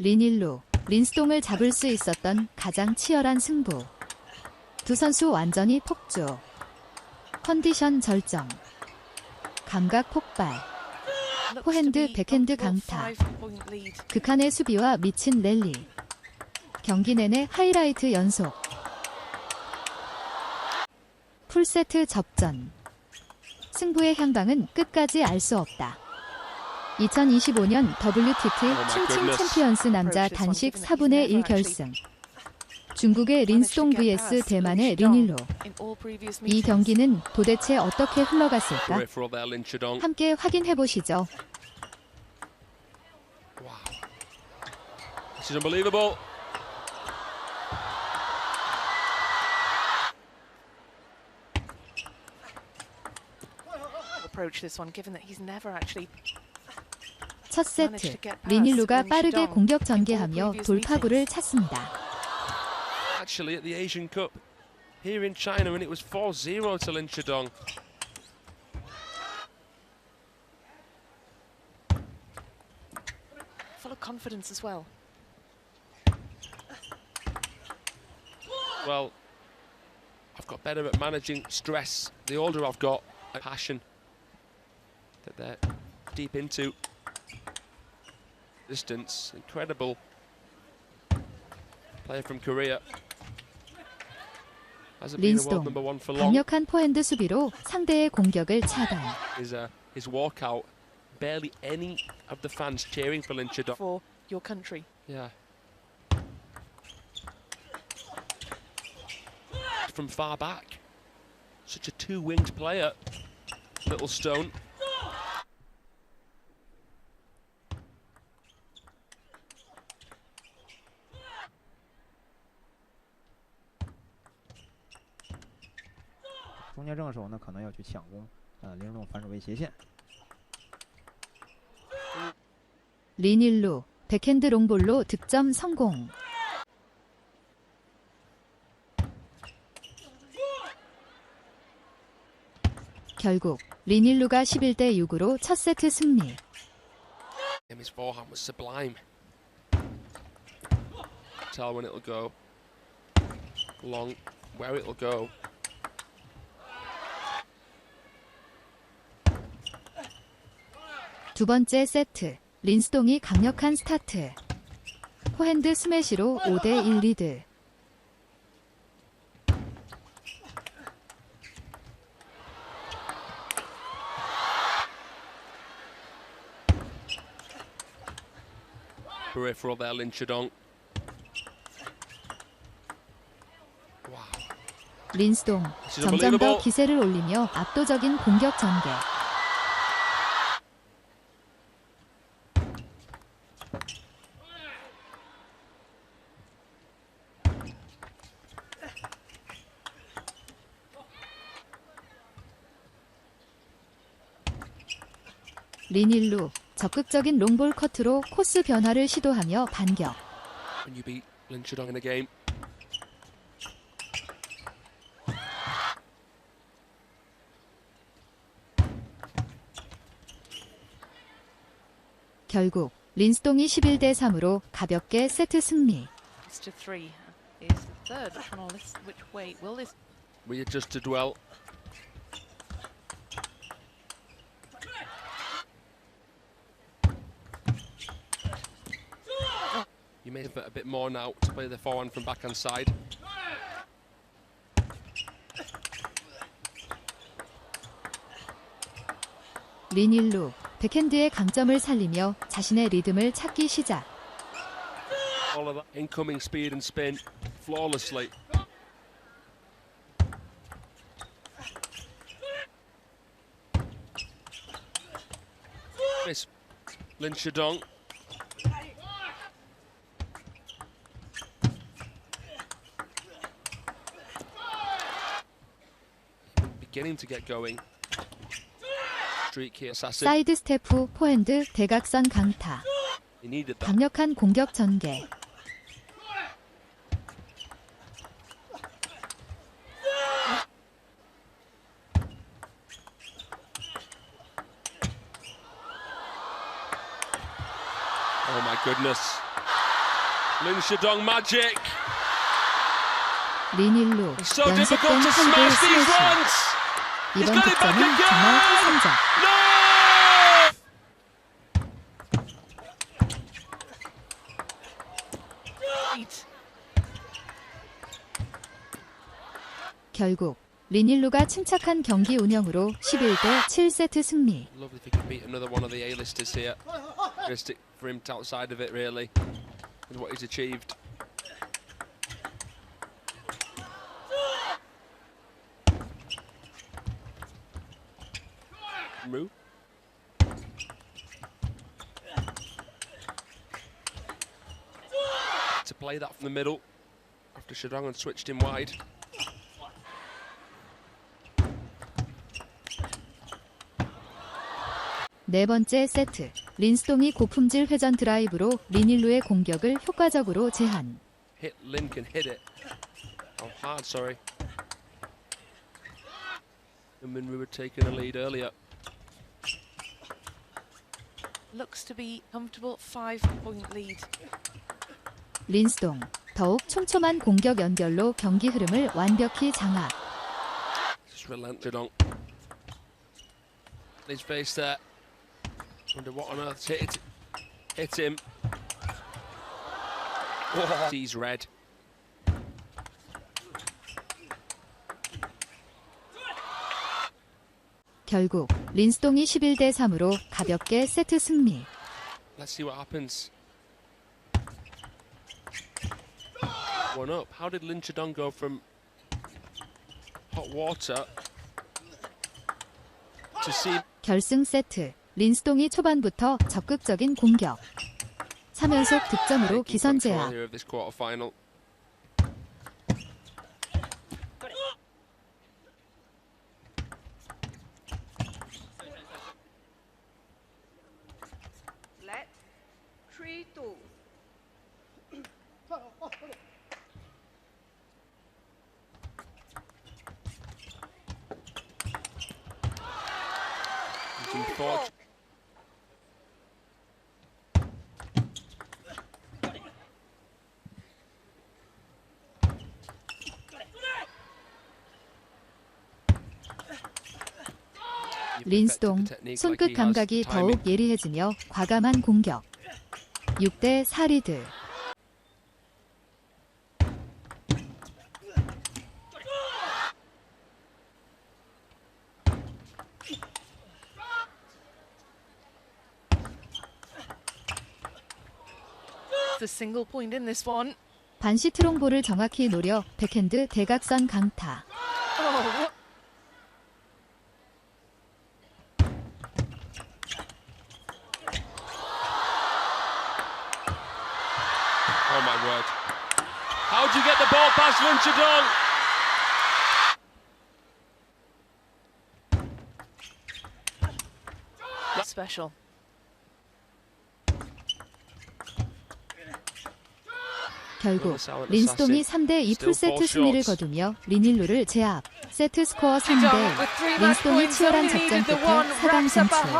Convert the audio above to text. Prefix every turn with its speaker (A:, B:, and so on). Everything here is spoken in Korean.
A: 리닐로, 린스동을 잡을 수 있었던 가장 치열한 승부. 두 선수 완전히 폭주. 컨디션 절정. 감각 폭발. 포핸드, 백핸드 강타. 극한의 수비와 미친 랠리. 경기 내내 하이라이트 연속. 풀세트 접전. 승부의 향방은 끝까지 알 수 없다. 2025년 WTT 칭칭. 챔피언스 남자 단식 4분의 1 결승. 중국의 린스동 vs 대만의 리닐로. 이 경기는 도대체 어떻게 흘러갔을까? 함께 확인해 보시죠.
B: Wow. This is unbelievable.
C: approach this one, given that he's never actually
A: 첫 세트, 리닐로가 빠르게 공격 전개하며 돌파구를 찾습니다.
B: Actually, at the Asian Cup here in China, and it was 4-0 to Lin Chudong.
C: full of confidence as well.
B: Well, I've got better at managing stress. The older I've got, a passion that they're deep into. Distance, incredible. Player from Korea. Hasn't been a world
A: 린스동,
B: number one for long.
A: 강력한 포핸드 수비로 상대의 공격을 차단.
B: His, uh, his walkout, barely any of the fans cheering for Lin Chudong.
C: for your country.
B: Yeah. From far back. Such a two winged player. Little Stone. “
D: 中间正手呢，可能要去抢攻，呃，林中反手为斜线。
A: 리닐로, 백핸드 롱볼로 득점 성공. 결국 리닐루가 11대 6으로 첫 세트 승리.
B: And his forehand was sublime. Tell when it'll go. Long, where it'll go.
A: 두 번째 세트, 린스동이 강력한 스타트. 포핸드 스매시로 5대 1 리드.
B: Peripheral there, Lin Chudong. Wow.
A: 린스동 점점 더. 기세를 올리며 압도적인 공격 전개. 리닐루 적극적인 롱볼 커트로 코스 변화를 시도하며 반격.
B: When you beat Lin Chudong in a game.
A: 결국 린스동이 11대 3으로 가볍게 세트 승리.
B: You may have a bit more now to play the forehand from backhand side.
A: 리닐루 백핸드의 강점을 살리며 자신의 리듬을 찾기 시작.
B: All of that incoming speed and spin flawlessly. Miss Lin Chudong.
A: 사이드 스테프 포핸드 대각선 강타. 강력한 공격 전개.
B: Oh my goodness. Lin Shadong magic. It's so smash these
A: 스매시. 이번 득점은! 정말!
C: Eight.
A: 결국 린일로가 침착한 경기 운영으로 11대 7세트 승리.
B: Lovely if he could beat another one of the A-listers here. Realistic for him to outside of it, really, with what he's achieved. Move. To play that from the middle after Shadrangan switched him wide.
A: 네 번째 세트. 린스동이 고품질 회전 드라이브로 린일로의 공격을 효과적으로 제한.
B: hit Lin can hit it. Oh, hard, sorry. And we were taking a lead earlier.
C: Looks to be comfortable five point lead.
A: 린스동 더욱 촘촘한 공격 연결로 경기 흐름을 완벽히 장악.
B: Just relented on. His face there. Wonder what on earth's hit it. Hit him. Oh, he's red.
A: 결국 린스동이 11대 3으로 가볍게 세트 승리.
B: Let's see what happens. One up. How did Lin Chadong go from hot water to see
A: 결승 세트. 린스동이 초반부터 적극적인 공격. 3연속 득점으로
B: taking
A: 기선
B: control
A: 제압.
B: You've
A: 린스동 손끝 감각이. 더욱 예리해지며 과감한 공격. 6대 4리드.
C: The single point in this one.
A: 반시 트롱볼을 정확히 노려 백핸드 대각선 강타.
C: Oh, what?
B: Oh my word. How'd you get the ball past Lin Chadong?
C: Special.
A: 결국
B: assassin.
A: 3대 2
B: Still
A: 풀세트 승리를. 거두며 린일로를 제압. 세트 스코어
C: John
A: 3대
C: with three match
A: 린스동이
C: points
A: 치열한 작전 끝에
C: one
A: 4강
C: wraps up a
A: 진출.